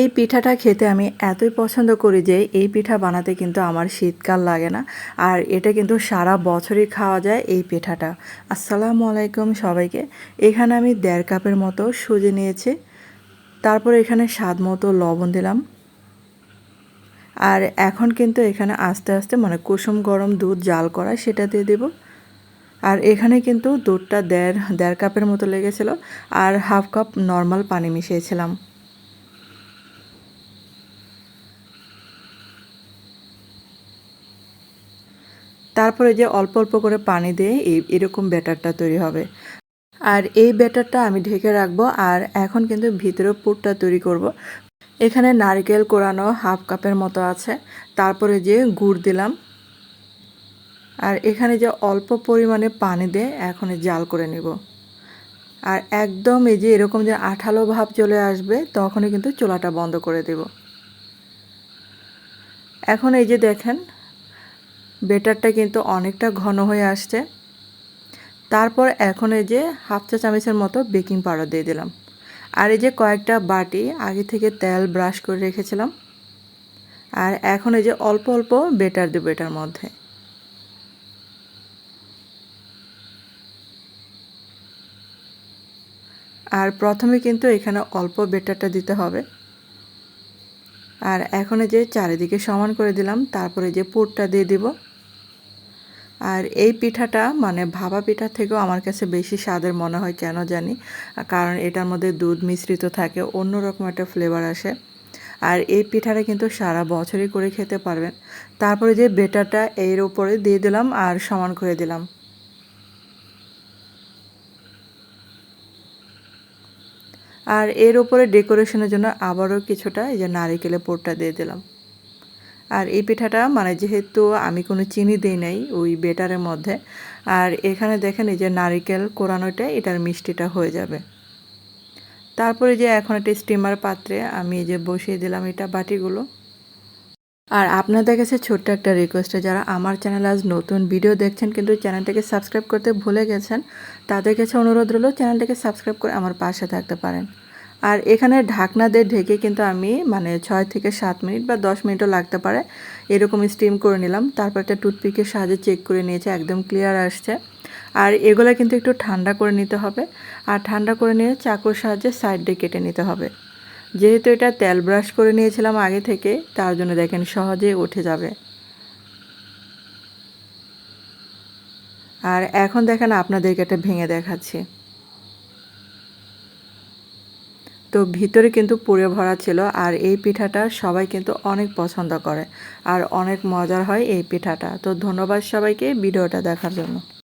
এই পিঠাটা খেতে আমি এতই পছন্দ করি যে এই পিঠা বানাতে কিন্তু আমার শীতকাল লাগে না। আর এটা কিন্তু সারা বছরই খাওয়া যায় এই পিঠাটা। আসসালামু আলাইকুম সবাইকে। এখানে আমি দেড় কাপের মতো সুজি নিয়েছি। তারপর এখানে স্বাদ মতো লবণ দিলাম। আর এখন কিন্তু এখানে আস্তে আস্তে মানে কুসুম গরম দুধ জাল করা সেটা দিয়ে দেব। আর এখানে কিন্তু দুধটা দেড় দেড় কাপের মতো লেগেছিল। আর হাফ কাপ নর্মাল পানি মিশিয়েছিলাম। তারপরে যে অল্প অল্প করে পানি দিয়ে এই এরকম ব্যাটারটা তৈরি হবে। আর এই ব্যাটারটা আমি ঢেকে রাখব আর এখন কিন্তু ভিতরে পুরটা তৈরি করব। এখানে নারকেল কোরানো হাফ কাপের মতো আছে। তারপরে যে গুড় দিলাম। আর এখানে যে অল্প পরিমাণে পানি দিয়ে এখন জাল করে নিব। আর একদম এই যে এরকম যে আঠালো ভাব চলে আসবে, তখনই কিন্তু চোলাটা বন্ধ করে দেব। এখন এই যে দেখেন বেটারটা কিন্তু অনেকটা ঘন হয়ে আসছে। তারপর এখন এই যে হাফ চা চামচের মতো বেকিং পাউডার দিয়ে দিলাম। আর এই যে কয়েকটা বাটি আগে থেকে তেল ব্রাশ করে রেখেছিলাম। আর এখন এই যে অল্প অল্প বেটার দেবো এটার মধ্যে। আর প্রথমে কিন্তু এখানে অল্প বেটারটা দিতে হবে। আর এখন যে চারিদিকে সমান করে দিলাম, তারপরে যে পুরটা দিয়ে দিব। আর এই পিঠাটা মানে ভাবা পিঠা থেকেও আমার কাছে বেশি স্বাদের মনে হয়, কেন জানি। কারণ এটার মধ্যে দুধ মিশ্রিত থাকে, অন্যরকম একটা ফ্লেভার আসে। আর এই পিঠাটা কিন্তু সারা বছরই করে খেতে পারবেন। তারপরে যে বেটারটা এর উপরে দিয়ে দিলাম আর সমান করে দিলাম। আর এর ওপরে ডেকোরেশনের জন্য আবারও কিছুটা এই যে নারিকেলের পোরটা দিয়ে দিলাম। আর এই পিঠাটা মানে যেহেতু আমি কোনো চিনি দিই নাই ওই বেটারের মধ্যে, আর এখানে দেখেন এই যে নারিকেল কোরানোটা এটার মিষ্টিটা হয়ে যাবে। তারপরে যে এখন একটা স্টিমার পাত্রে আমি এই যে বসিয়ে দিলাম এটা বাটিগুলো। আর আপনাদের কাছে ছোট্ট একটা রিকোয়েস্টে যারা আমার চ্যানেল আজ নতুন ভিডিও দেখছেন কিন্তু চ্যানেলটাকে সাবস্ক্রাইব করতে ভুলে গেছেন, তাদের কাছে অনুরোধ রইল চ্যানেলটাকে সাবস্ক্রাইব করে আমার পাশে থাকতে পারেন। আর এখানে ঢাকনা দিয়ে ঢেকে কিন্তু আমি মানে ছয় থেকে সাত মিনিট বা দশ মিনিটও লাগতে পারে, এরকম স্টিম করে নিলাম। তারপর একটা টুথপিকের সাহায্যে চেক করে নিয়েছে, একদম ক্লিয়ার আসছে। আর এগুলো কিন্তু একটু ঠান্ডা করে নিতে হবে। আর ঠান্ডা করে নিয়ে চাকুর সাহায্যে সাইড দিয়ে কেটে নিতে হবে। যেহেতু এটা তেল ব্রাশ করে নিয়েছিলাম আগে থেকে, তার জন্য দেখেন সহজেই উঠে যাবে। আর এখন দেখেন আপনাদেরকে এটা ভেঙে দেখাচ্ছি। তো ভিতরে কিন্তু পুড়ে ভরা ছিল, আর এই পিঠাটা সবাই কিন্তু অনেক পছন্দ করে, আর অনেক মজার হয় এই পিঠাটা। তো ধন্যবাদ সবাইকে ভিডিওটা দেখার জন্য।